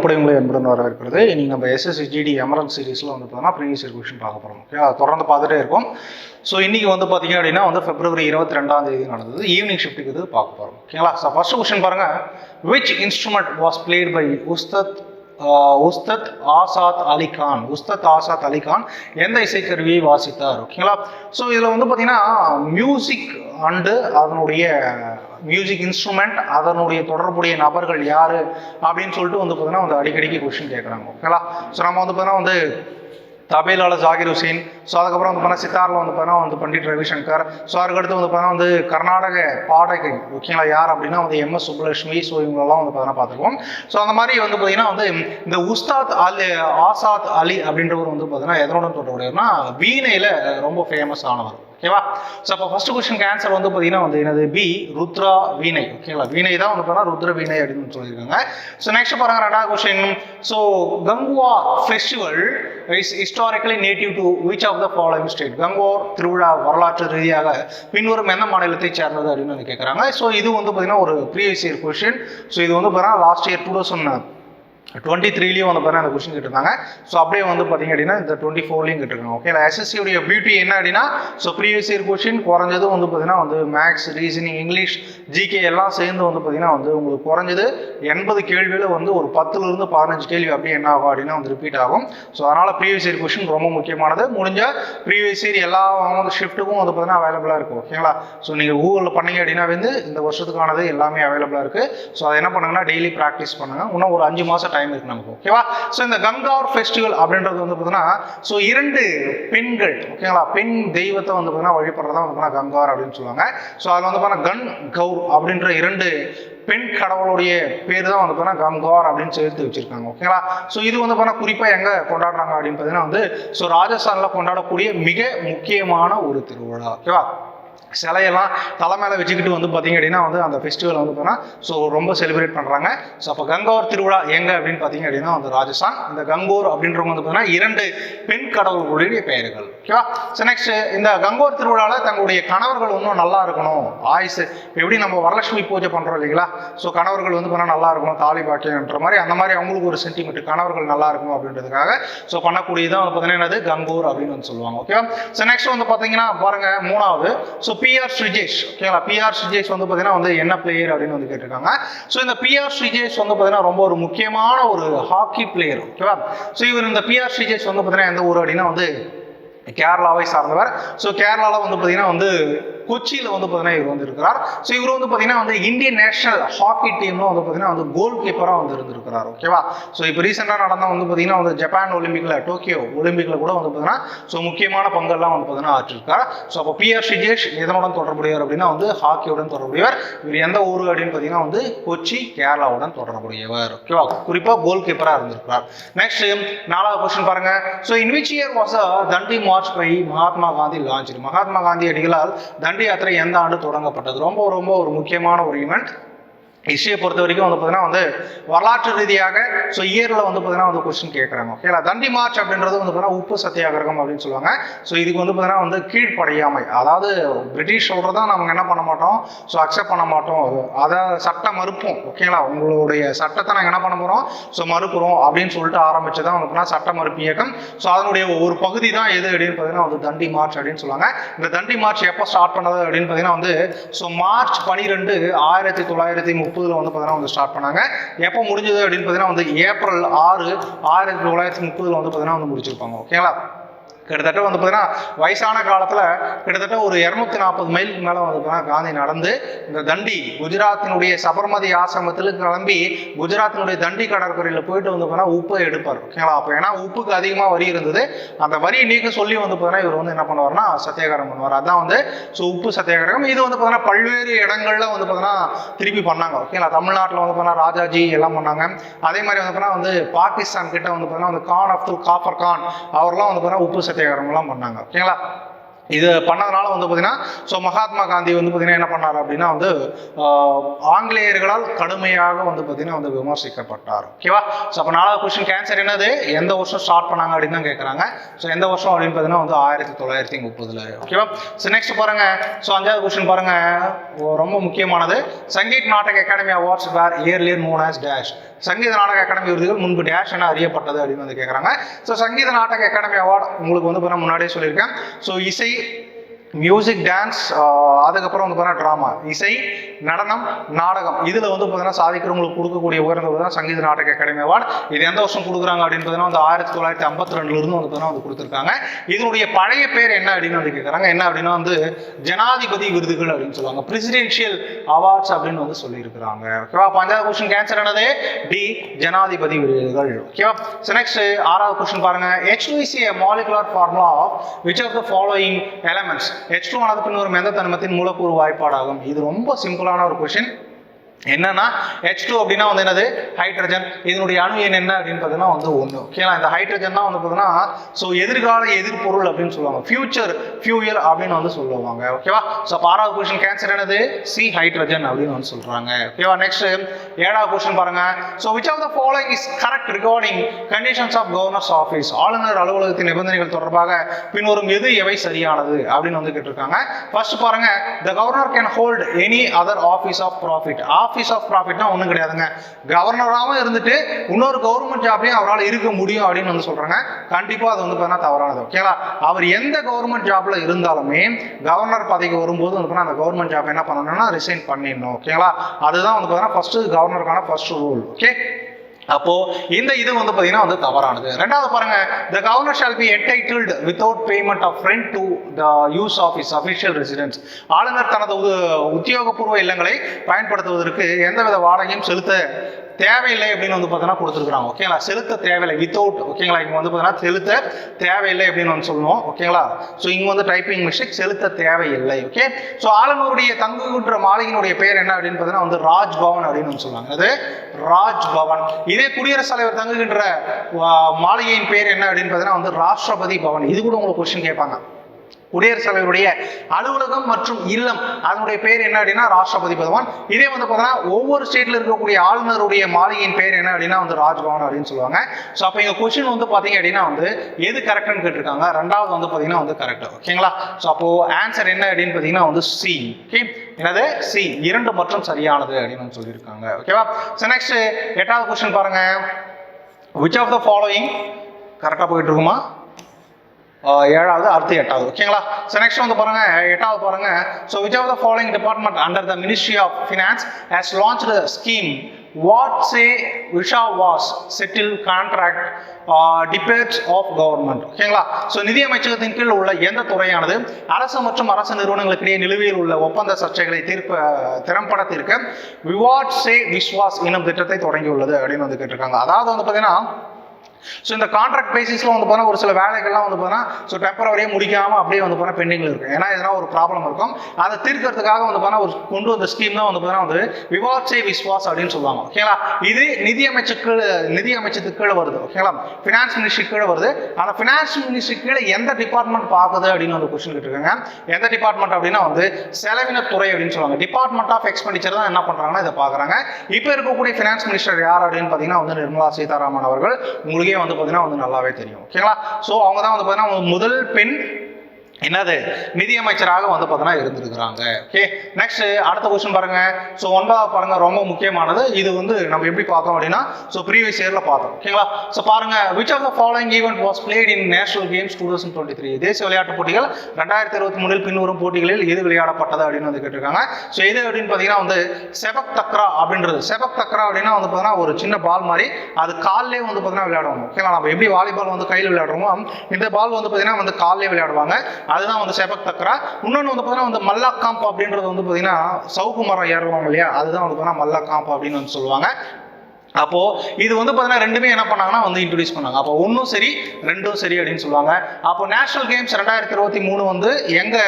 ஒப்படைங்களை என்பதுன்னு வரவேற்கிறது. இருக்கிறது இன்னைக்கு நம்ம எஸ்எஸ்சிஜிடி எமரன் சீரீஸில் வந்து பார்த்தோம்னா ப்ரீவியஸ் கொஷின் பார்க்க போகிறோம் ஓகே அதை தொடர்ந்து பார்த்துட்டே இருக்கும். ஸோ இன்றைக்கி வந்து பார்த்தீங்க அப்படின்னா வந்து பிப்ரவரி இருபத்தி ரெண்டாம் தேதி நடந்தது. ஈவினிங் ஷிஃப்ட்டுக்கு இது பார்க்க போகிறோம் ஓகேங்களா ஸோ ஃபர்ஸ்ட் கொஷின் பாருங்க. Which instrument was played by Ustad Ustad Asad Ali Khan Ustad Asad Ali Khan எந்த இசைக்கருவியை வாசித்தார்? ஓகேங்களா ஸோ இதில் வந்து பார்த்தீங்கன்னா மியூசிக் அண்டு அதனுடைய மியூசிக் இன்ஸ்ட்ருமெண்ட் அதனுடைய தொடர்புடைய நபர்கள் யார் அப்படின்னு சொல்லிட்டு வந்து பார்த்தீங்கன்னா வந்து அடிக்கடிக்கு கொஷின் கேட்குறாங்க. ஓகேங்களா? ஸோ நம்ம வந்து பார்த்தீங்கன்னா வந்து தபேலால ஜாகிர் ஹுசேன் ஸோ அதுக்கப்புறம் வந்து பார்த்தீங்கன்னா சித்தாரில் வந்து பார்த்தீங்கன்னா வந்து பண்டிட் ரவிசங்கர் ஸோ அதுக்கடுத்து வந்து பார்த்தீங்கன்னா வந்து கர்நாடக பாடகை ஓகேங்களா? யார் அப்படின்னா வந்து எம் எஸ் சுப்புலட்சுமி ஸோ இவங்களெல்லாம் வந்து பார்த்தீங்கன்னா பார்த்துருக்கோம். ஸோ அந்த மாதிரி வந்து பார்த்தீங்கன்னா வந்து இந்த உஸ்தாத் அலி ஆசாத் அலி அப்படின்றவர் வந்து பார்த்தீங்கன்னா எதனுடன் தொடர்புடையவர்னா வீணையில் ரொம்ப ஃபேமஸ் ஆனவர். ஓகேவா ஸோ அப்போ ஃபர்ஸ்ட் கொஸ்டினுக்கு ஆன்சர் வந்து பார்த்தீங்கன்னா வந்து என்னது? பி ருத்ரா வீணை. ஓகேங்களா வீணை தான் வந்து பார்த்தா ருத்ர வீணை அப்படின்னு சொல்லியிருக்காங்க. ஸோ நெக்ஸ்ட் பாருங்க ரெண்டாவது question so Gangaur festival is historically native to which of the following state Gangaur திருவிழா வரலாற்று ரீதியாக பின்வரும் எந்த மாநிலத்தை சேர்ந்தது அப்படின்னு வந்து கேட்குறாங்க ஸோ இது வந்து பார்த்தீங்கன்னா ஒரு ப்ரீவியஸ் இயர் கொஸ்டின் ஸோ இது வந்து பார்த்தீங்கன்னா last year two thousand twenty த்ரீலையும் வந்து பார்த்தீங்கன்னா அந்த கொஸ்டின் கேட்டிருந்தாங்க. ஸோ அப்படியே வந்து பார்த்தீங்க அப்படின்னா இந்த டுவெண்ட்டி ஃபோர்லையும் கேட்டிருக்காங்க. ஓகே எஸ்எஸ்சியுடைய பியூட்டி என்ன அப்படின்னா ஸோ ப்ரீவியஸ் இயர் கொஸ்டின் குறைஞ்சது வந்து பார்த்தீங்கன்னா வந்து மேக்ஸ் ரீசனிங் இங்கிலீஷ் ஜிகே எல்லாம் சேர்ந்து வந்து பார்த்தீங்கன்னா வந்து உங்களுக்கு குறைஞ்சது எண்பது கேள்வியில் வந்து ஒரு பத்துலேருந்து பதினஞ்சு கேள்வி அப்படியே என்ன ஆகும் அப்படின்னா வந்து ரிப்பீட் ஆகும். ஸோ அதனால் ப்ரீவியஸ் இயர் கொஸ்டின் ரொம்ப முக்கியமானது. முடிஞ்ச ப்ரீவியஸ் இயர் எல்லா வந்து ஷிஃப்ட்டுக்கும் வந்து பார்த்தீங்கன்னா அவைலபிளாக இருக்கும் ஓகேங்களா ஸோ நீங்கள் கூகுளில் பண்ணீங்க அப்படின்னா வந்து இந்த வருஷத்துக்கானது எல்லாமே அவைலபிளாக இருக்குது ஸோ அதை என்ன பண்ணுங்கன்னா டெய்லி ப்ராக்டிஸ் பண்ணுங்க. இன்னும் ஒரு அஞ்சு மாதம் டைம் இருக்கு நமக்கு ஓகேவா ஸோ இந்த கங்கார் ஃபெஸ்டிவல் அப்படின்றது வந்து பார்த்தீங்கன்னா ஸோ இரண்டு பெண்கள் ஓகேங்களா பெண் தெய்வத்தை வந்து பார்த்தீங்கன்னா வழிபடுறதா வந்து பார்த்தீங்கன்னா கங்கார் அப்படின்னு சொல்லுவாங்க. ஸோ அதில் வந்து பார்த்தீங்கன்னா கன் கௌர் அப்படின்ற இரண்டு பெண் கடவுளுடைய பேர் தான் வந்து பார்த்தீங்கன்னா கங்கார் அப்படின்னு சேர்த்து வச்சிருக்காங்க ஓகேங்களா ஸோ இது வந்து பார்த்தீங்கன்னா குறிப்பாக எங்கே கொண்டாடுறாங்க அப்படின்னு பார்த்தீங்கன்னா வந்து ஸோ ராஜஸ்தானில் கொண்டாடக்கூடிய மிக முக்கியமான ஒரு திருவிழா ஓகேவா சிலையெல்லாம் தலை மேலே வச்சுக்கிட்டு வந்து பார்த்தீங்க அப்படின்னா வந்து அந்த ஃபெஸ்டிவல் வந்து பார்த்தீங்கன்னா ஸோ ரொம்ப செலிப்ரேட் பண்ணுறாங்க ஸோ அப்போ கங்கோர் திருவிழா எங்கே அப்படின்னு பார்த்தீங்க அப்படின்னா வந்து ராஜஸ்தான். இந்த கங்கோர் அப்படின்றவங்க வந்து பார்த்தீங்கன்னா இரண்டு பெண் கடவுள்களுடைய பெயர்கள். ஓகேவா ஸோ நெக்ஸ்ட் இந்த கங்கோர் திருவிழாவில் தங்களுடைய கணவர்கள் இன்னும் நல்லா இருக்கணும். ஆயுசு எப்படி நம்ம வரலட்சுமி பூஜை பண்ணுறோம் இல்லைங்களா? ஸோ கணவர்கள் வந்து பண்ணால் நல்லா இருக்கணும் தாலி பாக்கியன்ற மாதிரி. அந்த மாதிரி அவங்களுக்கு ஒரு சென்டிமெண்ட் கணவர்கள் நல்லா இருக்கணும் அப்படின்றதுக்காக ஸோ பண்ணக்கூடியதான் பார்த்தீங்கன்னா என்னது? கங்கோர் அப்படின்னு வந்து சொல்லுவாங்க ஓகேவா ஸோ நெக்ஸ்ட் வந்து பார்த்தீங்கன்னா பாருங்க மூணாவது. ஸோ பிஆர் ஸ்ரிஜேஷ் ஓகேங்களா பிஆர் ஸ்ரிஜேஷ் வந்து பார்த்தீங்கன்னா வந்து என்ன பிளேயர் அப்படின்னு வந்து கேட்டிருக்காங்க. ஸோ இந்த பிஆர் ஸ்ரிஜேஷ் வந்து பார்த்தீங்கன்னா ரொம்ப ஒரு முக்கியமான ஒரு ஹாக்கி பிளேயர் ஓகேவா ஸோ இவர் இந்த பிஆர் ஸ்ரிஜேஷ் வந்து பார்த்தீங்கன்னா எந்த ஊர் அப்படின்னா வந்து கேரளாவை சார்ந்தவர். ஸோ கேரளாவில் வந்து பார்த்தீங்கன்னா வந்து கொச்சியில் வந்து பார்த்தீங்கன்னா இவர் வந்து இருக்கிறார் ஸோ இவர் வந்து பார்த்தீங்கன்னா வந்து இந்தியன் நேஷனல் ஹாக்கி டீம்ல வந்து பார்த்தீங்கன்னா வந்து கோல் கீப்பராக வந்து இருந்திருக்கிறார். ஓகேவா ஸோ இப்போ ரீசெண்டாக நடந்த வந்து பார்த்தீங்கன்னா வந்து ஜப்பான் ஒலிம்பிக்கில் டோக்கியோ ஒலிம்பிக்கில் கூட வந்து பார்த்தீங்கன்னா ஸோ முக்கியமான பங்கெல்லாம் வந்து பார்த்தீங்கன்னா ஆற்றிருக்கார். ஸோ அப்போ பிஆர் ஷிஜேஷ் எதனுடன் தொடர்புடையவர் அப்படின்னா வந்து ஹாக்கியுடன் தொடர்புடையவர். இவர் எந்த ஊர் அப்படின்னு பார்த்தீங்கன்னா வந்து கொச்சி கேரளாவுடன் தொடர்புடையவர். ஓகேவா குறிப்பாக கோல் கீப்பராக இருந்திருக்கிறார். நெக்ஸ்ட் நாலாவது கொஸ்டின் பாருங்க. So in which year was Dandi march by Mahatma Gandhi launch Mahatma Gandhi அடிகளால் Dandi யாத்திரை எந்த ஆண்டு தொடங்கப்பட்டது? ரொம்ப ரொம்ப ஒரு முக்கியமான ஒரு ஈவெண்ட் ஹிஸ்ட்ரியை பொறுத்த வரைக்கும் வந்து பார்த்தீங்கன்னா வந்து வரலாற்று ரீதியாக ஸோ இயரில் வந்து பார்த்தீங்கன்னா வந்து கொஸ்டின் கேட்குறாங்க. ஓகேங்களா தண்டி மார்ச் அப்படின்றது வந்து பார்த்தீங்கன்னா உப்பு சத்தியாகிரகம் அப்படின்னு சொல்லுவாங்க. ஸோ இதுக்கு வந்து பார்த்தீங்கன்னா வந்து கீழ்ப்படையாமை. அதாவது பிரிட்டிஷ் சொல்கிறதா நம்ம என்ன பண்ண மாட்டோம்? ஸோ அக்செப்ட் பண்ண மாட்டோம். அதை சட்ட மறுப்போம். ஓகேங்களா உங்களுடைய சட்டத்தை நாங்கள் என்ன பண்ண போகிறோம் ஸோ மறுக்கிறோம் அப்படின்னு சொல்லிட்டு ஆரம்பிச்சு தான் வந்து பார்த்தீங்கன்னா சட்ட மறுப்பு இயக்கம். ஸோ அதனுடைய ஒரு பகுதி தான் எது அப்படின்னு பார்த்தீங்கன்னா வந்து தண்டி மார்ச் அப்படின்னு சொல்லுவாங்க. இந்த தண்டி மார்ச் எப்போ ஸ்டார்ட் பண்ணது அப்படின்னு பார்த்தீங்கன்னா வந்து ஸோ மார்ச் பனிரெண்டு ஆயிரத்தி தொள்ளாயிரத்தி முப்பதுல வந்து பார்த்தீங்கன்னா வந்து ஸ்டார்ட் பண்ணாங்க. எப்போ முடிஞ்சது அப்படின்னு பார்த்தீங்கன்னா வந்து ஏப்ரல் ஆறு ஆயிரத்தி தொள்ளாயிரத்தி முப்பதுல வந்து பார்த்தீங்கன்னா வந்து முடிச்சிருப்பாங்க. ஓகேங்களா? கிட்டத்தட்ட வந்து பார்த்தீங்கன்னா வயசான காலத்தில் கிட்டத்தட்ட ஒரு இரநூத்தி நாற்பது மைலுக்கு மேலே வந்து பார்த்தீங்கன்னா காந்தி நடந்து இந்த தண்டி குஜராத்தினுடைய சபர்மதி ஆசிரமத்தில் கிளம்பி குஜராத்தினுடைய தண்டி கடற்கரையில் போயிட்டு வந்து பார்த்தீங்கன்னா உப்பு எடுப்பார் ஓகேங்களா அப்போ ஏன்னா உப்புக்கு அதிகமாக வரி இருந்தது அந்த வரி நீக்க சொல்லி வந்து பார்த்தீங்கன்னா இவர் வந்து என்ன பண்ணுவார்னா சத்தியாகிரகம் பண்ணுவார் அதான் வந்து ஸோ உப்பு சத்தியாகிரகம் இது வந்து பார்த்தீங்கன்னா பல்வேறு இடங்களில் வந்து பார்த்தீங்கன்னா திருப்பி பண்ணாங்க ஓகேங்களா தமிழ்நாட்டில் வந்து பார்த்தீங்கன்னா ராஜாஜி எல்லாம் பண்ணாங்க அதே மாதிரி வந்து பார்த்தீங்கன்னா வந்து பாகிஸ்தான் கிட்ட வந்து பார்த்தீங்கன்னா வந்து கான் அப்துல் காஃபர் கான் அவர்லாம் வந்து பார்த்தீங்கன்னா உப்பு சேகரம்லாம் பண்ணாங்க. ஓகேங்களா இது பண்ணதுனால வந்து பார்த்தீங்கன்னா ஸோ மகாத்மா காந்தி வந்து பார்த்தீங்கன்னா என்ன பண்ணார் அப்படின்னா வந்து ஆங்கிலேயர்களால் கடுமையாக வந்து பார்த்தீங்கன்னா வந்து விமர்சிக்கப்பட்டார். ஓகேவா ஸோ அப்போ நாலாவது கொஸ்டின் கேன்சர் என்னது? எந்த வருஷம் ஸ்டார்ட் பண்ணாங்க அப்படின்னு தான் கேட்குறாங்க ஸோ எந்த வருஷம் அப்படின்னு பார்த்தீங்கன்னா வந்து ஆயிரத்தி தொள்ளாயிரத்தி முப்பதுல. ஓகேவா ஸோ நெக்ஸ்ட் பாருங்க. ஸோ அஞ்சாவது கொஸ்டின் பாருங்க. ரொம்ப முக்கியமானது. Sangeet Natak academy awards were earlier known as dash Sangeeta Nataka academy விருதுகள் முன்பு டேஷ் என அறியப்பட்டது அப்படின்னு வந்து கேட்குறாங்க ஸோ சங்கீத நாடக அகாடமி அவார்டு உங்களுக்கு வந்து பார்த்தீங்கன்னா முன்னாடியே சொல்லியிருக்கேன். ஸோ இசை மியூசிக் டான்ஸ் அதுக்கப்புறம் வந்து பார்த்தீங்கன்னா ட்ராமா இசை நடனம் நாடகம். இதில் வந்து பார்த்தீங்கன்னா சாதிக்கிறவங்களுக்கு கொடுக்கக்கூடிய உயர்ந்தது தான் சங்கீத நாடக அகாடமி அவார்டு. இது எந்த வருஷம் கொடுக்குறாங்க அப்படின்னு பார்த்தீங்கன்னா வந்து ஆயிரத்தி தொள்ளாயிரத்தி ஐம்பத்தி ரெண்டுலேருந்து வந்து பார்த்தீங்கன்னா வந்து கொடுத்துருக்காங்க. இதனுடைய பழைய பேர் என்ன அப்படின்னு வந்து கேட்குறாங்க என்ன அப்படின்னா வந்து ஜனாதிபதி விருதுகள் அப்படின்னு சொல்லுவாங்க. பிரசிடென்ஷியல் அவார்ட்ஸ் அப்படின்னு வந்து சொல்லியிருக்கிறாங்க. ஓகேவா? அப்ப அஞ்சாவது கொஸ்டின் கேன்சர் என்னது? டி ஜனாதிபதி விருதுகள். ஓகேவா? நெக்ஸ்ட் ஆறாவது கொஸ்டின் பாருங்க. HVC molecular formula of which of the following elements elements H2 ஆனது ஒரு மெந்த தனிமத்தின் மூலக்கூறு வாய்ப்பாடாகும்? இது ரொம்ப சிம்பிளான ஒரு கொஷின் என்னன்னா H2 அப்படின்னா வந்து என்னது? ஹைட்ரஜன் இதனுடைய அணு எண் என்ன அப்படின்னு பார்த்தீங்கன்னா வந்து ஒன்று ஓகேங்களா இந்த ஹைட்ரஜன் தான் வந்து பார்த்தீங்கன்னா ஸோ எதிர்கால எதிர்பொருள் அப்படின்னு சொல்லுவாங்க. ஃபியூச்சர் ஃபியூயல் அப்படின்னு வந்து சொல்லுவாங்க. ஓகேவா ஸோ ஆறாவது கொஸ்டின் கேன்சர் என்னது? சி ஹைட்ரஜன் அப்படின்னு வந்து சொல்றாங்க. ஓகேவா நெக்ஸ்ட் ஏழாவது கொஸ்டின் பாருங்க. So which of the following is correct regarding conditions of governor's office ஆளுநர் அலுவலகத்தின் நிபந்தனைகள் தொடர்பாக பின்வரும் எது எவை சரியானது? அப்படின்னு வந்து கேட்டிருக்காங்க. ஃபர்ஸ்ட் பாருங்க the governor can hold any other office of profit of office of ப்ராஃபிட்னா ஒன்றும் கிடையாதுங்க. கவர்னராகவும் இருந்துட்டு இன்னொரு கவர்மெண்ட் ஜாப்லையும் அவரால் இருக்க முடியும் அப்படின்னு வந்து சொல்கிறாங்க கண்டிப்பாக அது வந்து பார்த்தீங்கன்னா தவறானது. ஓகேங்களா அவர் எந்த கவர்மெண்ட் ஜாப்ல இருந்தாலுமே கவர்னர் பதவிக்கு வரும்போது வந்து அந்த கவர்மெண்ட் ஜாப் என்ன பண்ணணும்னா ரிசைன் பண்ணிடணும். ஓகேங்களா அதுதான் வந்து பார்த்தீங்கன்னா ஃபர்ஸ்ட் கவர்னருக்கான ஃபர்ஸ்ட் ரூல் ஓகே அப்போ இந்த இது வந்து பாத்தீங்கன்னா வந்து தவறானது. ரெண்டாவது பாருங்க the governor shall be entitled without payment of rent to the use of is official residence ஆளுநர் தனது உத்தியோகபூர்வ இல்லங்களை பயன்படுத்துவதற்கு எந்தவித வாடகையும் செலுத்த தேவையில்லை அப்படின்னு வந்து பார்த்தோன்னா கொடுத்துருக்காங்க ஓகேங்களா செலுத்த தேவையில்லை. வித்தவுட் ஓகேங்களா இங்க வந்து பார்த்தீங்கன்னா செலுத்த தேவையில்லை அப்படின்னு வந்து சொல்லணும். ஓகேங்களா ஸோ இங்க வந்து டைப்பிங் மிஸ்டேக் செலுத்த தேவையில்லை. ஓகே ஸோ ஆளுநருடைய தங்குகின்ற மாளிகையினுடைய பேர் என்ன அப்படின்னு பார்த்தீங்கன்னா வந்து ராஜ்பவன் அப்படின்னு வந்து சொல்லுவாங்க. அது ராஜ்பவன். இதே குடியரசுத் தலைவர் தங்குகின்ற மாளிகையின் பேர் என்ன அப்படின்னு பார்த்தீங்கன்னா வந்து ராஷ்டிரபதி பவன். இது கூட உங்களுக்கு கொஸ்டின் கேட்பாங்க. குடியரசுத் தலைவருடைய அலுவலகம் மற்றும் இல்லம். அதனுடைய பேர் என்ன அப்படின்னா ராஷ்டிரபதி பகவான். இதே வந்து பார்த்தீங்கன்னா ஒவ்வொரு ஸ்டேட்ல இருக்கக்கூடிய ஆளுநருடைய மாளிகையின் பேர் என்ன அப்படின்னா வந்து ராஜ்பவன் அப்படின்னு சொல்லுவாங்க. ஸோ அப்போ எங்க கொஸ்டின் வந்து பார்த்தீங்க அப்படின்னா வந்து எது கரெக்ட்னு கேட்டிருக்காங்க? ரெண்டாவது வந்து பார்த்தீங்கன்னா வந்து கரெக்ட் ஓகேங்களா ஸோ அப்போ ஆன்சர் என்ன அப்படின்னு பார்த்தீங்கன்னா வந்து சி ஓகே என்னது? சி இரண்டு மற்றும் சரியானது அப்படின்னு வந்து சொல்லியிருக்காங்க. ஓகேவா ஸோ நெக்ஸ்ட் எட்டாவது கொஸ்டின் பாருங்க. விச் ஆஃப் த ஃபாலோயிங் கரெக்டாக போயிட்டு இருக்குமா? ஏழாவது அடுத்து எட்டாவது. ஓகேங்களா? ஸோ நெக்ஸ்ட் வந்து பாருங்க எட்டாவது பாருங்க. So which of the following department under the ministry of finance has launch scheme Vivad se Vishwas settle contract debates of government ஓகேங்களா? ஸோ நிதி அமைச்சகத்தின் கீழ் உள்ள எந்த துறையானது? அரசு மற்றும் அரசு நிறுவனங்களுக்கிடையே நிலுவையில் உள்ள ஒப்பந்த சர்ச்சைகளை தீர்ப்ப திறம்பட தீர்க்க. விவாட் சே விஸ்வாஸ் என்னும் திட்டத்தை தொடங்கியுள்ளது அப்படின்னு வந்து கேட்டிருக்காங்க. அதாவது வந்து பார்த்தீங்கன்னா ஸோ இந்த கான்ட்ராக்ட் பேசிஸ்ல வந்து பார்த்தா ஒரு சில வேலைகள்லாம் வந்து பார்த்தா ஸோ டெம்பரவரியாக முடிக்காம அப்படியே வந்து பார்த்தா பெண்டிங்கில் இருக்கும். ஏன்னா எதனா ஒரு ப்ராப்ளம் இருக்கும். அதை தீர்க்கறதுக்காக வந்து பார்த்தா ஒரு கொண்டு வந்த ஸ்கீம் தான் வந்து பார்த்தா வந்து விவாட்சே விஸ்வாஸ் அப்படின்னு சொல்லுவாங்க. ஓகேங்களா இது நிதியமைச்சருக்கு நிதியமைச்சத்துக்கு நிதி கீழே வருது. ஓகேங்களா ஃபினான்ஸ் மினிஸ்ட்ரி கீழே வருது. ஆனால் ஃபினான்ஸ் மினிஸ்ட்ரி கீழே எந்த டிபார்ட்மெண்ட் பார்க்குது அப்படின்னு வந்து கொஸ்டின் கேட்டிருக்காங்க. எந்த டிபார்ட்மெண்ட் அப்படின்னா வந்து செலவின துறை அப்படின்னு சொல்லுவாங்க. டிபார்ட்மெண்ட் ஆஃப் எக்ஸ்பெண்டிச்சர் தான் என்ன பண்றாங்கன்னா இதை பார்க்குறாங்க இப்போ இருக்கக்கூடிய ஃபினான்ஸ் மினிஸ்டர் யார் அப்படின்னு பார்த்தீங்கன்னா வந்து நிர்மலா சீதாராமன் அவர்கள். உங்களுக்கு வந்து பார்த்தீங்கன்னா வந்து நல்லாவே தெரியும். ஓகேங்களா ஸோ அவங்க தான் வந்து பார்த்தீங்கன்னா முதல் பெண் என்னது? நிதியமைச்சராக வந்து பார்த்தீங்கன்னா இருந்திருக்கிறாங்க. ஓகே நெக்ஸ்ட் அடுத்த கொஸ்டின் பாருங்க. ஸோ ஒன்பதாவது பாருங்க ரொம்ப முக்கியமானது. இது வந்து நம்ம எப்படி பார்த்தோம் அப்படின்னா ஸோ ப்ரீவியஸ் இயர்ல பார்த்தோம். ஓகேங்களா ஸோ பாருங்க which of the following event was played in national games two thousand twenty three தேசிய விளையாட்டு போட்டிகள் ரெண்டாயிரத்தி இருபத்தி மூணில் பின்வரும் போட்டிகளில் எது விளையாடப்பட்டது அப்படின்னு வந்து கேட்டிருக்காங்க. ஸோ இது அப்படின்னு பார்த்தீங்கன்னா வந்து செபக் தக்ரா அப்படின்றது. செபக் தக்ரா அப்படின்னா வந்து பார்த்தீங்கன்னா ஒரு சின்ன பால் மாதிரி அது காலிலே வந்து பார்த்தீங்கன்னா விளையாடுவாங்க. ஓகேங்களா நம்ம எப்படி வாலிபால் வந்து கையில் விளையாடுறோமோ இந்த பால் வந்து பார்த்தீங்கன்னா வந்து காலிலே விளையாடுவாங்க. அதுதான் வந்து சேபக் தக்ரா. இன்னொன்று வந்து பார்த்தீங்கன்னா வந்து மல்லா காம்ப் அப்படின்றது வந்து பார்த்தீங்கன்னா சவுக்கு மரம் ஏறுவாங்க இல்லையா? அதுதான் வந்து பார்த்தீங்கன்னா மல்லா காம்ப் அப்படின்னு வந்து சொல்லுவாங்க. அப்போ இது வந்து பார்த்தீங்கன்னா ரெண்டுமே என்ன பண்ணாங்கன்னா வந்து இன்ட்ரடியூஸ் பண்ணாங்க. அப்போ ஒன்றும் சரி ரெண்டும் சரி அப்படின்னு சொல்லுவாங்க. அப்போ நேஷனல் கேம்ஸ் ரெண்டாயிரத்தி இருபத்தி மூணு வந்து எங்கே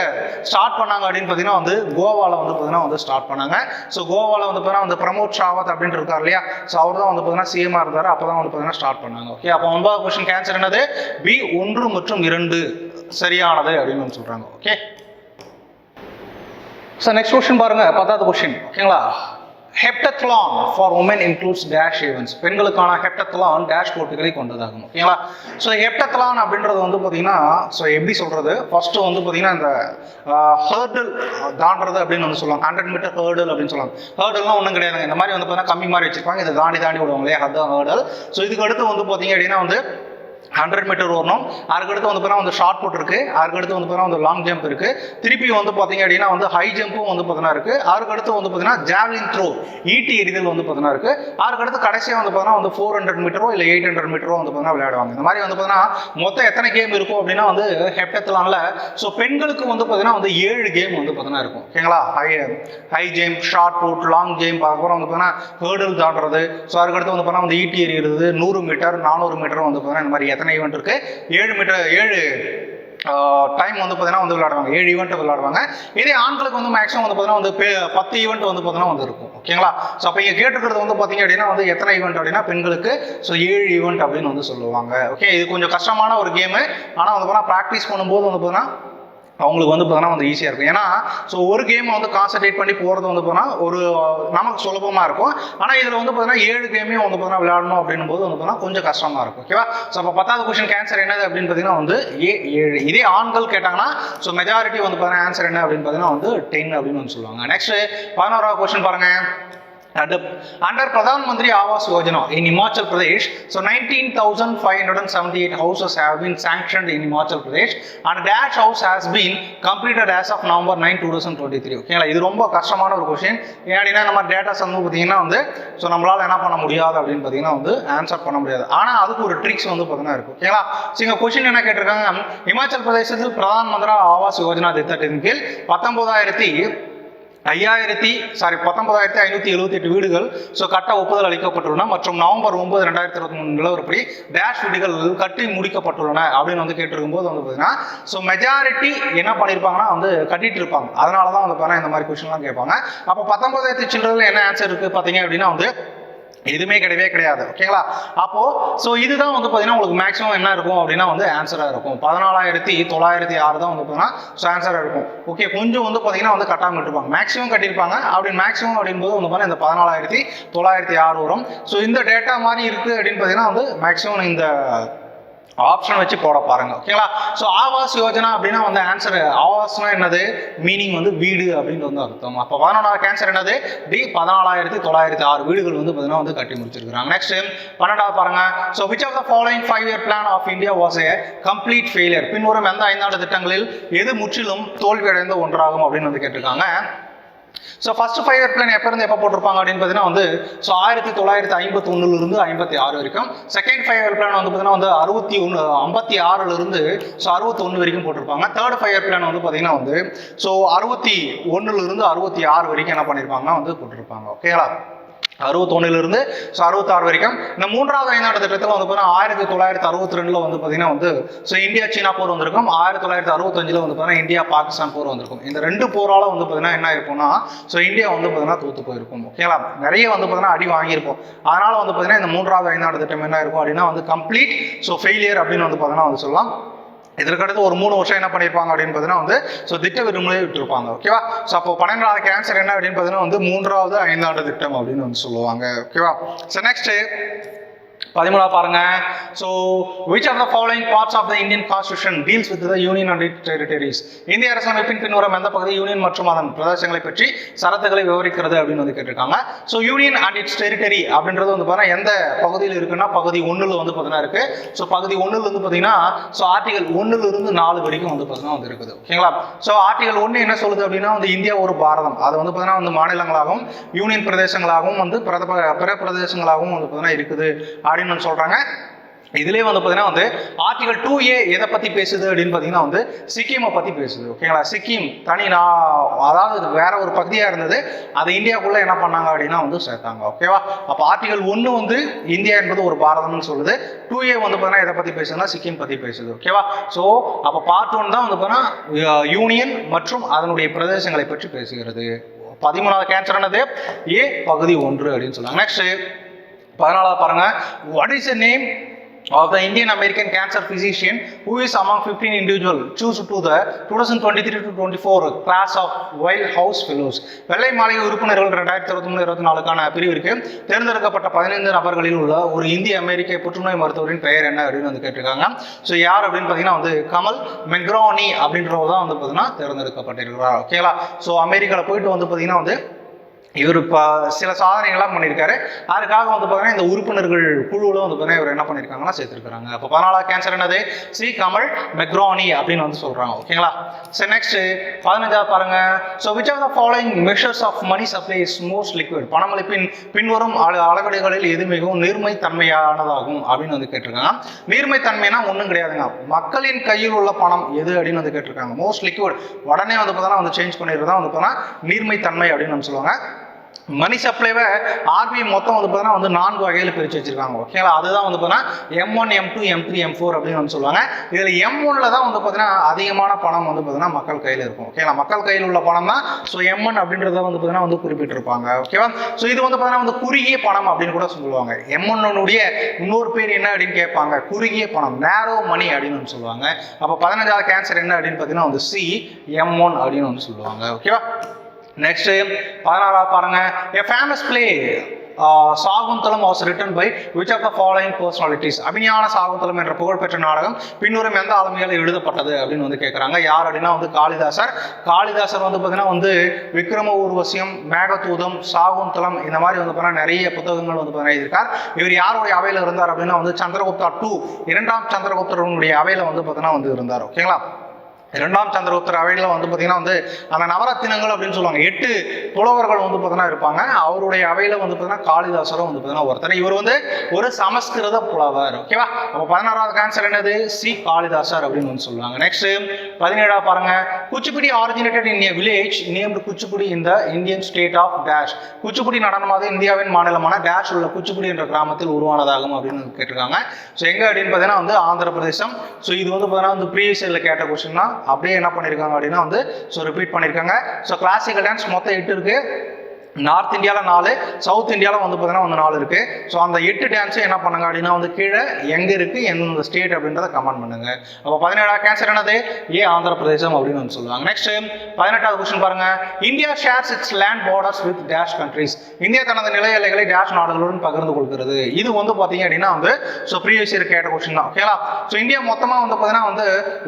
ஸ்டார்ட் பண்ணாங்க அப்படின்னு பார்த்தீங்கன்னா வந்து கோவாவில் வந்து பார்த்தீங்கன்னா வந்து ஸ்டார்ட் பண்ணாங்க. ஸோ கோவாவில் வந்து பார்த்தீங்கன்னா வந்து பிரமோத் ஷாவத் அப்படின்னு இருக்கார் இல்லையா? ஸோ அவர் தான் வந்து பார்த்தீங்கன்னா சிஎம்ஆ இருந்தார் அப்போ தான் வந்து பார்த்தீங்கன்னா ஸ்டார்ட் பண்ணாங்க. ஓகே அப்போ ஒன்பதாவது கொஸ்டின் கேன்சர் என்னது? பி ஒன்று மற்றும் இரண்டு. சரியானது அப்படின்னு வந்து சொல்கிறாங்க ஓகே சார் நெக்ஸ்ட் கொஸ்டின் பாருங்கள் பத்தாவது கொஸ்டின் ஓகேங்களா heptathlon for women includes dash events பெண்களுக்கான ஹெப்டத்லான் டேஷ் போட்டிகளை கொண்டதாகும். ஓகேங்களா ஸோ ஹெப்டத்லான் அப்படின்றது வந்து பார்த்தீங்கன்னா ஸோ எப்படி சொல்கிறது ஃபர்ஸ்ட்டு வந்து பார்த்தீங்கன்னா இந்த ஹேர்டல் தாண்டுறது அப்படின்னு வந்து சொல்லுவாங்க. ஹண்ட்ரட் மீட்டர் ஹேர்டல் அப்படின்னு சொல்லுவாங்க. ஹேர்டல்லாம் ஒன்றும் கிடையாதுங்க. இந்த மாதிரி வந்து பார்த்தீங்கன்னா கம்மி மாதிரி வச்சிருப்பாங்க. இதை தாண்டி தாண்டி விடுவாங்க இல்லையா? அதுதான் ஹேர்டல் ஸோ இதுக்கு அடுத்து வந்து பார்த்தீங்க அப்படின்னா வந்து ஹண்ட்ரட் மீட்டர் ஓடணும் அதுக்கடுத்து வந்து பார்த்தீங்கன்னா வந்து ஷார்ட் புட் இருக்கு அதுக்கடுத்து வந்து பார்த்தீங்கன்னா வந்து லாங் ஜம்ப் இருக்கு திருப்பி வந்து பார்த்தீங்க அப்படின்னா வந்து ஹை ஜம்ப்பும் வந்து பார்த்தீங்கன்னா இருக்கு அதுக்கடுத்து வந்து பார்த்தீங்கன்னா ஜாவ்லின் த்ரோ ஈட்டி எரிதல் வந்து பார்த்தீங்கன்னா இருக்கு அதுக்கடுத்து கடைசியாக வந்து பார்த்தீங்கன்னா வந்து ஃபோர் ஹண்ட்ரட் மீட்டரோ இல்லை எயிட் ஹண்ட்ரட் மீட்டரோ வந்து பார்த்தீங்கன்னா விளையாடுவாங்க இந்த மாதிரி வந்து பார்த்தீங்கன்னா மொத்தம் எத்தனை கேம் இருக்கும் அப்படின்னா வந்து ஹெப்டத்லான்ல ஸோ பெண்களுக்கு வந்து பார்த்தீங்கன்னா வந்து ஏழு கேம் வந்து பார்த்தீங்கன்னா இருக்கும் ஓகேங்களா high high jump shot put long jump அதுக்கப்புறம் வந்து பார்த்தீங்கன்னா ஹேர்டல் தாண்டுறது ஸோ அதுக்கடுத்து வந்து பார்த்தீங்கன்னா வந்து ஈட்டி எறிகிறது நூறு மீட்டர் நானூறு மீட்டர் வந்து பார்த்தீங்கன்னா இந்த மாதிரி எத்தனை ஈவெண்ட் இருக்குது ஏழு மீட்டர் ஏழு டைம் வந்து பார்த்தீங்கன்னா வந்து விளையாடுவாங்க. ஏழு ஈவெண்ட் விளையாடுவாங்க. இதே ஆண்களுக்கு வந்து மேக்ஸிமம் வந்து பார்த்தீங்கன்னா வந்து பத்து ஈவெண்ட் வந்து பார்த்தீங்கன்னா வந்து இருக்கும். ஓகேங்களா ஸோ அப்போ இங்கே கேட்டுக்கிறது வந்து பார்த்தீங்க அப்படின்னா வந்து எத்தனை ஈவெண்ட் அப்படின்னா பெண்களுக்கு ஸோ ஏழு ஈவெண்ட் அப்படின்னு வந்து சொல்லுவாங்க. ஓகே இது கொஞ்சம் கஷ்டமான ஒரு கேமு ஆனால் வந்து பார்த்தீங்கன்னா ப்ராக்டிஸ் பண்ணும்போது வந்து பார்த்தீங்கன்னா அவங்களுக்கு வந்து பார்த்தோன்னா வந்து ஈஸியாக இருக்கும். ஏன்னா ஸோ ஒரு கேம் வந்து கான்சன்ட்ரேட் பண்ணி போகிறது வந்து பார்த்தீங்கன்னா ஒரு நமக்கு சுலபமாக இருக்கும். ஆனால் இதில் வந்து பார்த்தீங்கன்னா ஏழு கேமையும் வந்து பார்த்தோன்னா விளையாடணும் அப்படின்னும் போது வந்து பார்த்தீங்கன்னா கொஞ்சம் கஷ்டமாக இருக்கும். ஓகேவா ஸோ அப்போ பத்தாவது கொஸ்டின் கேன்சர் என்னது அப்படின்னு பார்த்தீங்கன்னா வந்து ஏ ஏழு. இதே ஆண்கள் கேட்டாங்கன்னா ஸோ மெஜாரிட்டி வந்து பார்த்தீங்கன்னா ஆன்சர் என்ன அப்படின்னு பார்த்தீங்கன்னா வந்து டென் அப்படின்னு வந்து சொல்லுவாங்க. நெக்ஸ்ட் பதினோராவது கொஸ்டின் பாருங்கள் Under, under Pradhan Mantri Awas Yojana in Himachal Pradesh, so 19,578 houses have been sanctioned in Himachal Pradesh and dash house has been completed as of November 9, 2023. ஓகேங்களா இது ரொம்ப கஷ்டமான ஒரு கொஸ்டின் ஏன்னா நம்ம டேட்டாஸ் வந்து பார்த்தீங்கன்னா வந்து ஸோ நம்மளால் என்ன பண்ண முடியாது அப்படின்னு பார்த்தீங்கன்னா வந்து ஆன்சர் பண்ண முடியாது. ஆனால் அதுக்கு ஒரு ட்ரிக்ஸ் வந்து பார்த்தீங்கன்னா இருக்கும் ஓகேங்களா ஸோ இங்கே கொஷின் என்ன கேட்டிருக்காங்க? இமாச்சல் பிரதேசத்தில் பிரதான் மந்திரா ஆவாஸ் யோஜனா திட்டத்தின் கீழ் பத்தொன்பதாயிரத்தி ஐயாயிரத்தி சாரி பத்தொன்பதாயிரத்தி ஐநூற்றி எழுபத்தி எட்டு வீடுகள். ஸோ கட்ட ஒப்புதல் அளிக்கப்பட்டுள்ளன. மற்றும் நவம்பர் ஒன்பது ரெண்டாயிரத்தி இருபத்தி மூணு நிலவரப்படி டேஷ் வீடுகள் கட்டி முடிக்கப்பட்டுள்ளன அப்படின்னு வந்து கேட்டிருக்கும்போது வந்து பார்த்தீங்கன்னா ஸோ மெஜாரிட்டி என்ன பண்ணியிருப்பாங்கன்னா வந்து கட்டிட்டு இருப்பாங்க அதனால தான் வந்து பார்த்தீங்கன்னா இந்த மாதிரி கொஸ்டின்லாம் கேட்பாங்க. அப்போ பத்தொன்பதாயிரத்தி சில்லறையில் என்ன ஆன்சர் இருக்குது பார்த்தீங்க அப்படின்னா வந்து எதுவுமே கிடையவே கிடையாது ஓகேங்களா அப்போ ஸோ இதுதான் வந்து பார்த்தீங்கன்னா உங்களுக்கு மேக்ஸிமம் என்ன இருக்கும் அப்படின்னா வந்து ஆன்சராக இருக்கும். பதினாலாயிரத்தி தொள்ளாயிரத்தி ஆறு தான் வந்து பார்த்தீங்கன்னா ஸோ ஆன்சராக இருக்கும். ஓகே கொஞ்சம் வந்து பார்த்தீங்கன்னா வந்து கட்டாமல் இருப்பாங்க மேக்ஸிமம் கட்டியிருப்பாங்க. அப்படி மேக்ஸிமம் அப்படின்போது வந்து பார்த்தீங்கன்னா இந்த பதினாலாயிரத்தி தொள்ளாயிரத்தி ஆறு வரும். ஸோ இந்த டேட்டா மாதிரி இருக்குது அப்படின்னு பார்த்தீங்கன்னா வந்து மேக்ஸிமம் இந்த ஆப்ஷன் வச்சு போட பாருங்க ஓகேங்களா ஸோ ஆவாஸ் யோஜனா அப்படின்னா வந்து ஆன்சர் ஆவாஸ்னா என்னது? மீனிங் வந்து வீடு அப்படின்னு வந்து அர்த்தம். அப்போ பதினொன்றாவது கேன்சர் என்னது? டி பதினாலாயிரத்தி தொள்ளாயிரத்தி ஆறு வீடுகள் வந்து பார்த்தீங்கன்னா வந்து கட்டி முடிச்சிருக்காங்க நெக்ஸ்ட் பன்னெண்டாவது பாருங்க. So which of the following five year plan of India was a complete failure பின்வரும் எந்த ஐந்தாண்டு திட்டங்களில் எது முற்றிலும் தோல்வியடைந்த ஒன்றாகும் அப்படின்னு வந்து கேட்டிருக்காங்க. So first five year plan எப்போ இருந்து எப்போ போட்டிருப்பாங்க அப்படின்னு பார்த்தீங்கன்னா வந்து ஸோ ஆயிரத்தி தொள்ளாயிரத்தி ஐம்பத்தி ஒன்றுலேருந்து ஐம்பத்தி ஆறு வரைக்கும். செகண்ட் ஃபைவ் இயர் பிளான் வந்து பார்த்தீங்கன்னா வந்து அறுபத்தி ஒன்று ஐம்பத்தி ஆறுலேருந்து ஸோ அறுபத்தொன்று வரைக்கும் போட்டிருப்பாங்க. தேர்ட் ஃபைவ் இயர் பிளான் வந்து பார்த்தீங்கன்னா வந்து ஸோ அறுபத்தி ஒன்றுலேருந்து அறுபத்தி ஆறு வரைக்கும் என்ன பண்ணியிருப்பாங்கன்னா வந்து போட்டிருப்பாங்க. ஓகேங்களா அறுபத்தொன்னுலேருந்து ஸோ அறுபத்தாறு வரைக்கும். இந்த மூன்றாவது ஐந்தாண்டு திட்டத்தில் வந்து பார்த்தீங்கன்னா ஆயிரத்தி தொள்ளாயிரத்தி அறுபத்தி ரெண்டில் வந்து பார்த்தீங்கன்னா வந்து ஸோ இந்தியா சீனா போர் வந்திருக்கும். ஆயிரத்தி தொள்ளாயிரத்தி அறுபத்தஞ்சில் வந்து பார்த்தீங்கன்னா இந்தியா பாகிஸ்தான் போர் வந்திருக்கும். இந்த ரெண்டு போரால் வந்து பார்த்தீங்கன்னா என்ன இருக்கும்னா ஸோ இந்தியா வந்து பார்த்தீங்கன்னா தோத்து போயிருக்கும். ஓகேங்களா நிறைய வந்து பார்த்தீங்கன்னா அடி வாங்கியிருப்போம் அதனால் வந்து பார்த்தீங்கன்னா இந்த மூன்றாவது ஐந்தாண்டு திட்டம் என்ன இருக்கும் அப்படின்னா வந்து கம்ப்ளீட் ஸோ ஃபெயிலியர் அப்படின்னு வந்து பார்த்தீங்கன்னா வந்து சொல்லலாம். இதற்கடுத்து ஒரு மூணு வருஷம் என்ன பண்ணியிருப்பாங்க அப்படின்னு பார்த்தீங்கன்னா வந்து ஸோ திட்ட விரும்பலே விட்டுருப்பாங்க ஓகேவா ஸோ அப்போ பன்னெண்டாவது கேன்சர் என்ன அப்படின்னு பார்த்தீங்கன்னா வந்து மூன்றாவது ஐந்தாண்டு திட்டம் அப்படின்னு வந்து சொல்லுவாங்க ஓகேவா ஸோ நெக்ஸ்ட்டு பதிமூணா பாருங்க. So which of the following parts of the Indian constitution deals with the union and it territories இந்திய அரசமைப்பின் பின்வரும் எந்த பகுதி யூனியன் மற்றும் அதன் பிரதேசங்களை பற்றி சரத்துகளை விவரிக்கிறது அப்படின்னு வந்து கேட்டிருக்காங்க. So union and its territory அப்படின்றது வந்து பாருங்க எந்த பகுதியில் இருக்குன்னா பகுதி ஒன்றில் வந்து பார்த்தீங்கன்னா இருக்கு. ஸோ பகுதி ஒன்றில் வந்து பார்த்தீங்கன்னா ஸோ ஆர்டிகல் ஒன்றில் இருந்து நாலு வரைக்கும் வந்து பார்த்தீங்கன்னா வந்து இருக்குது. ஓகேங்களா ஸோ ஆர்டிகல் ஒன்று என்ன சொல்லுது அப்படின்னா வந்து இந்தியா ஒரு பாரதம். அது வந்து பார்த்தீங்கன்னா வந்து மாநிலங்களாகவும் யூனியன் பிரதேசங்களாகவும் வந்து பிற பிரதேசங்களாகவும் வந்து பார்த்தீங்கன்னா இருக்குது. அப்படின்னு சொல்கிறாங்க சொல்றாங்க. இதுலேயே வந்து பார்த்தீங்கன்னா வந்து ஆர்டிகல் டூ ஏ எதை பற்றி பேசுது அப்படின்னு பார்த்தீங்கன்னா வந்து சிக்கிமை பற்றி பேசுது. ஓகேங்களா சிக்கிம் தனி நான் அதாவது வேற ஒரு பகுதியாக இருந்தது. அதை இந்தியாவுக்குள்ளே என்ன பண்ணாங்க அப்படின்னா வந்து சேர்த்தாங்க. ஓகேவா அப்போ ஆர்டிகல் ஒன்று வந்து இந்தியா என்பது ஒரு பாரதம்னு சொல்லுது. டூ ஏ வந்து பார்த்தீங்கன்னா எதை பற்றி பேசுதுன்னா சிக்கிம் பற்றி பேசுது. ஓகேவா ஸோ அப்போ பார்ட் ஒன் தான் வந்து பார்த்தீங்கன்னா யூனியன் uh, மற்றும் அதனுடைய பிரதேசங்களை பற்றி பேசுகிறது. பதிமூணாவது கேன்சர் என்னது? ஏ பகுதி ஒன்று அப்படின்னு சொல்லுவாங்க நெக்ஸ்ட் பதினாலாவது பாருங்க. What is name of the Indian American cancer physician who is among 15 individual? Choose to the 2023 to 24 class of Wild House Fellows. வெள்ளை மாளிகை உறுப்பினர்கள் ரெண்டாயிரத்தி இருபத்தி மூணு இருபத்தி நாலுக்கான பிரிவிற்கு தேர்ந்தெடுக்கப்பட்ட பதினைந்து நபர்களில் உள்ள ஒரு இந்திய அமெரிக்க புற்றுநோய் மருத்துவரின் பெயர் என்ன அப்படின்னு வந்து கேட்டிருக்காங்க. ஸோ யார் அப்படின்னு பார்த்தீங்கன்னா வந்து கமல் மெக்ரானி அப்படின்றவர் தான் வந்து பார்த்தீங்கன்னா தேர்ந்தெடுக்கப்பட்டிருக்கிறார். ஓகேங்களா ஸோ அமெரிக்காவில் போயிட்டு வந்து பார்த்தீங்கன்னா வந்து இவர் இப்போ சில சாதனைகள்லாம் பண்ணியிருக்காரு. அதுக்காக வந்து பார்த்தீங்கன்னா இந்த உறுப்பினர்கள் குழுவில் வந்து பார்த்தீங்கன்னா இவர் என்ன பண்ணியிருக்காங்கன்னா சேர்த்துருக்காங்க அப்போ பதினாலா கேன்சர் என்னது? ஸ்ரீ கமல் மெக்ரோனி அப்படின்னு வந்து சொல்கிறாங்க ஓகேங்களா சரி நெக்ஸ்ட் பதினஞ்சாவது பாருங்க. So which are the following measures of money supply is most liquid பணமளிப்பின் பின்வரும் அள- அளவீடுகளில் எது மிகவும் நீர்மை தன்மையானதாகும் அப்படின்னு வந்து கேட்டிருக்காங்க. நீர்மை தன்மைனா ஒன்றும் கிடையாதுங்க. மக்களின் கையில் உள்ள பணம் எது அப்படின்னு வந்து கேட்டிருக்காங்க. மோஸ்ட் லிக்விட் உடனே வந்து பார்த்தீங்கன்னா வந்து சேஞ்ச் பண்ணிடுறதா வந்து பார்த்தீங்கன்னா நீர்மை தன்மை அப்படின்னு நம்ம சொல்லுவாங்க. மணி சப்ளைவை ஆர்பிஐ மொத்தம் வந்து பார்த்தீங்கன்னா வந்து நான்கு வகையில் பிரித்து வச்சிருக்காங்க. ஓகேங்களா அதுதான் வந்து பார்த்தீங்கன்னா M one M two M three M four அப்படின்னு வந்து சொல்லுவாங்க. இதில் எம் ஒன்ல தான் வந்து பார்த்தீங்கன்னா அதிகமான பணம் வந்து பார்த்தீங்கன்னா மக்கள் கையில் இருக்கும். ஓகேங்களா மக்கள் கையில் உள்ள பணம் தான். ஸோ எம் ஒன் அப்படின்றத வந்து பார்த்தீங்கன்னா வந்து குறிப்பிட்டிருப்பாங்க. ஓகேவா ஸோ இது வந்து பார்த்தீங்கன்னா வந்து குறுகிய பணம் அப்படின்னு கூட சொல்லுவாங்க. எம் ஒன்னுடைய இன்னொரு பேர் என்ன அப்படின்னு கேட்பாங்க? குறுகிய பணம் நேரோ மணி அப்படின்னு வந்து சொல்லுவாங்க. அப்போ பதினஞ்சாவது கேன்சர் என்ன அப்படின்னு பார்த்தீங்கன்னா வந்து சி எம் ஒன் அப்படின்னு வந்து சொல்லுவாங்க. ஓகேவா நெக்ஸ்ட் பதினாறாவது பாருங்க. A famous play Shakuntalam was written by which of the following personalities Abhijnana Shakuntalam என்ற புகழ்பெற்ற நாடகம் பின்வரும் எந்த ஆளுமையால் எழுதப்பட்டது அப்படின்னு வந்து கேட்குறாங்க யார் அப்படின்னா வந்து காளிதாசர். காளிதாசர் வந்து பார்த்தீங்கன்னா வந்து விக்ரம ஊர்வசியம் மேகதூதம் சாகுந்தலம் இந்த மாதிரி வந்து பார்த்தீங்கன்னா நிறைய புத்தகங்கள் வந்து பார்த்தீங்கன்னா எழுதியிருக்கார். இவர் யாருடைய அவையில் இருந்தார் அப்படின்னா வந்து சந்திரகுப்தா டூ இரண்டாம் சந்திரகுப்தருடைய அவையில் வந்து பார்த்தீங்கன்னா வந்து இருந்தார். ஓகேங்களா? இரண்டாம் சந்திரகுப்தர் அவையில் வந்து பார்த்தீங்கன்னா வந்து அந்த நவரத்தினங்கள் அப்படின்னு சொல்லுவாங்க. எட்டு புலவர்கள் வந்து பார்த்தீங்கன்னா இருப்பாங்க. அவருடைய அவையில் வந்து பார்த்தீங்கன்னா காளிதாசரும் வந்து பார்த்தீங்கன்னா ஒருத்தர். இவர் வந்து ஒரு சமஸ்கிருத புலவர் ஓகேவா அப்போ பதினாறாவது ஆன்சர் என்னது? சி. காளிதாசர் அப்படின்னு வந்து சொல்லுவாங்க. நெக்ஸ்ட் பதினேழாவது பாருங்க. Kuchipudi originated in a village named Kuchipudi in the Indian state of dash Kuchipudi நடனமாக இந்தியாவின் மாநிலமான டேஷ் உள்ள குச்சிப்புடி என்ற கிராமத்தில் உருவானதாகும் அப்படின்னு கேட்டிருக்காங்க. ஸோ எங்கே அப்படின்னு பார்த்தீங்கன்னா வந்து ஆந்திர பிரதேசம் ஸோ இது வந்து பார்த்தீங்கன்னா வந்து ப்ரீவியஸ் இயரில் கேட்ட கொஸ்டின்னா அப்படியே என்ன பண்ணியிருக்காங்க அப்படின்னா வந்து ஸோ ரிப்பீட் பண்ணியிருக்காங்க ஸோ கிளாசிக்கல் டான்ஸ் மொத்தம் எட்டு இருக்குது நார்த் இந்தியாவில் நாலு சவுத் இந்தியாவில் வந்து பார்த்தீங்கன்னா வந்து நாலு இருக்குது ஸோ அந்த எட்டு டான்ஸும் என்ன பண்ணுங்க அப்படின்னா வந்து கீழே எங்கே இருக்குது எந்தெந்த ஸ்டேட் அப்படின்றத கமெண்ட் பண்ணுங்க. அப்போ பதினேழாவது கேன்சர் என்னது? ஏ ஆந்திர பிரதேசம் அப்படின்னு வந்து சொல்லுவாங்க. நெக்ஸ்ட் பதினெட்டாவது கொஸ்டின் பாருங்க. India shares its land borders with dash countries India தனது நில எல்லைகளை டேஷ் நாடுகளுடன் பகிர்ந்து கொள்கிறது. இது வந்து பார்த்தீங்க அப்படின்னா வந்து ஸோ ப்ரீவியஸ் இயர் கேட்ட கொஸ்டின் தான். ஓகேலா ஸோ இந்தியா மொத்தமாக வந்து பார்த்தீங்கன்னா வந்து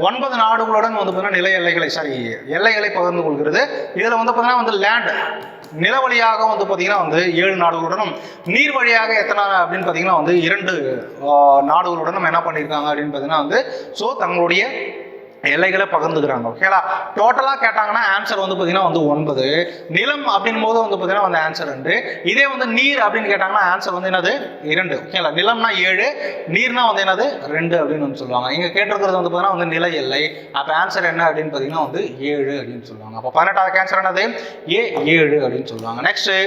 ஒன்பது நாடுகளுடன் வந்து பார்த்தீங்கன்னா நில எல்லைகளை சாரி எல்லைகளை பகிர்ந்து கொள்கிறது. இதில் வந்து பார்த்தீங்கன்னா வந்து லேண்ட் நில வழியாக வந்து பார்த்தீங்கன்னா வந்து ஏழு நாடுகளுடனும் நீர் வழியாக எத்தனை அப்படின்னு பார்த்தீங்கன்னா வந்து இரண்டு நாடுகளுடனும் என்ன பண்ணியிருக்காங்க அப்படின்னு பார்த்தீங்கன்னா வந்து ஸோ தங்களுடைய எல்லைகளை பகிர்ந்துக்கிறாங்க ஓகேலா டோட்டலாக கேட்டாங்கன்னா ஆன்சர் வந்து பார்த்தீங்கன்னா வந்து ஒன்பது. நிலம் அப்படின் போது வந்து பார்த்தீங்கன்னா வந்து ஆன்சர் ரெண்டு. இதே வந்து நீர் அப்படின்னு கேட்டாங்கன்னா ஆன்சர் வந்து என்னது? இரண்டு ஓகேங்களா நிலம்னா ஏழு நீர்னா வந்து என்னது? ரெண்டு அப்படின்னு வந்து சொல்லுவாங்க. இங்கே கேட்டிருக்கிறது வந்து பார்த்தீங்கன்னா வந்து நில எல்லை. அப்போ ஆன்சர் என்ன அப்படின்னு பார்த்தீங்கன்னா வந்து ஏழு அப்படின்னு சொல்லுவாங்க. அப்போ பதினெட்டாவது ஆன்சர் என்னது? ஏ ஏழு அப்படின்னு சொல்லுவாங்க. நெக்ஸ்ட்டு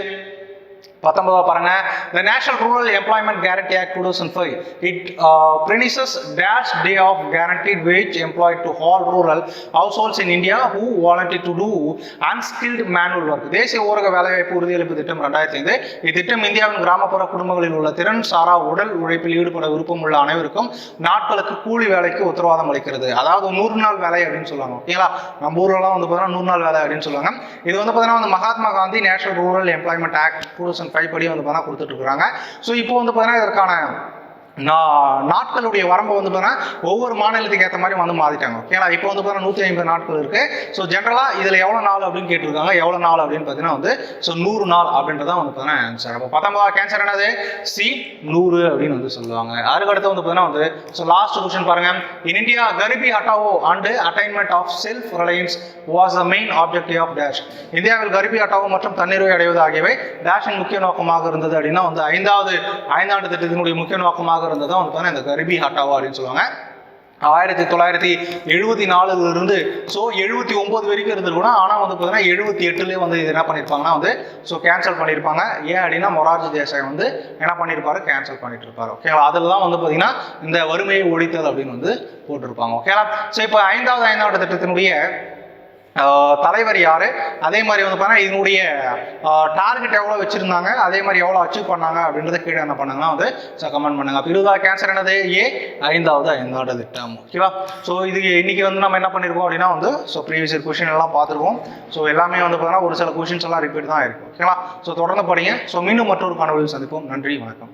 பத்தொன்பதா பாருங்க. The national rural employment guarantee act two thousand five it promises dash day of guarantee wage employment to all rural households in India who volunteer to do unskilled manual work தேசிய ஊரக வேலைவாய்ப்பு உறுதியளிப்பு திட்டம் ரெண்டாயிரத்தி ஐந்து. இத்திட்டம் இந்தியாவின் கிராமப்புற குடும்பங்களில் உள்ள திறன் சாரா உடல் உழைப்பில் ஈடுபட விருப்பம் உள்ள அனைவருக்கும் நாட்களுக்கு கூலி வேலைக்கு உத்தரவாதம் அளிக்கிறது. அதாவது நூறு நாள் வேலை அப்படின்னு சொல்லுவாங்க. ஓகேங்களா நம்ம ஊர்லலாம் வந்து பார்த்தீங்கன்னா நூறு நாள் வேலை அப்படின்னு சொல்லுவாங்க. இது வந்து பார்த்தீங்கன்னா வந்து Mahatma Gandhi national rural employment act two thousand five படி வந்து பார்த்தா கொடுத்துட்டு இருக்கிறாங்க. ஸோ இப்போ வந்து பார்த்தீங்கன்னா இதற்கான நாட்களுடைய வரம்பு வந்து பார்த்தீங்கன்னா ஒவ்வொரு மாநிலத்துக்கு ஏற்ற மாதிரி வந்து மாறிட்டாங்க. ஏன்னா இப்போ வந்து பார்த்தீங்கன்னா நூற்றி ஐம்பது நாட்கள் இருக்கு. ஸோ ஜென்ரலாக இதில் எவ்வளோ நாள் அப்படின்னு கேட்டிருக்காங்க. எவ்வளோ நாள் அப்படின்னு பார்த்தீங்கன்னா வந்து ஸோ நூறு நாள் அப்படின்றதான் வந்து பார்த்தீங்கன்னா ஆன்சர் அப்போ பத்தொன்பதாவது கேன்சர் என்னது? சி நூறு அப்படின்னு வந்து சொல்லுவாங்க. அதுக்கடுத்து வந்து பார்த்தீங்கன்னா வந்து ஸோ லாஸ்ட் கொஸ்டின் பாருங்க. In India Garibi Hatao and attainment of self reliance was the main objective of dash இந்தியாவில் கரிபி ஹட்டாவோ மற்றும் தன்னிறைவை அடைவது ஆகியவை டேஷின் முக்கிய நோக்கமாக இருந்தது அப்படின்னா வந்து ஐந்தாவது ஐந்தாண்டு திட்டத்தினுடைய முக்கிய நோக்கமாக இருந்தது தான் வந்து பார்த்தீங்கன்னா இந்த கரிபி ஹட்டாவா அப்படின்னு சொல்லுவாங்க. ஆயிரத்தி தொள்ளாயிரத்தி எழுபத்தி நாலுல இருந்து ஸோ எழுபத்தி ஒன்பது வரைக்கும் இருந்திருக்கணும் ஆனால் வந்து பார்த்தீங்கன்னா எழுபத்தி எட்டுலேயே வந்து இது என்ன பண்ணியிருப்பாங்கன்னா வந்து ஸோ கேன்சல் பண்ணியிருப்பாங்க ஏன் அப்படின்னா மொரார்ஜி தேசாய் வந்து என்ன பண்ணியிருப்பாரு கேன்சல் பண்ணிட்டு இருப்பாரு ஓகேங்களா அதில் தான் வந்து பார்த்தீங்கன்னா இந்த வறுமையை ஒழித்தல் அப்படின்னு வந்து போட்டிருப்பாங்க. ஓகேங்களா ஸோ இப்போ ஐந்தாவது ஐந்தாவது திட்டத்தினுடைய தலைவர் யார்? அதே மாதிரி வந்து பார்த்தீங்கன்னா இதனுடைய டார்கெட் எவ்வளோ வச்சுருந்தாங்க? அதே மாதிரி எவ்வளோ அச்சீவ் பண்ணாங்க அப்படின்றத கீழே என்ன பண்ணுங்கன்னா வந்து ஸோ கமெண்ட் பண்ணுங்க. அப்போ இருபதாவது கேன்சர் என்னது? ஏ ஐந்தாவது ஐந்தாவது திட்டம் ஓகேவா ஸோ இது இன்னைக்கு வந்து நம்ம என்ன பண்ணியிருக்கோம் அப்படின்னா வந்து ஸோ ப்ரீவியஸ் இயர் கொஷின் எல்லாம் பார்த்துருக்கோம். ஸோ எல்லாமே வந்து பார்த்தீங்கன்னா ஒரு சில கொஷின்ஸ் எல்லாம் ரிப்பீட் தான் இருக்கும் ஓகேவா ஸோ தொடர்ந்து படிங்க. ஸோ மீண்டும் மற்றொரு கனவில் சந்திப்போம். நன்றி வணக்கம்.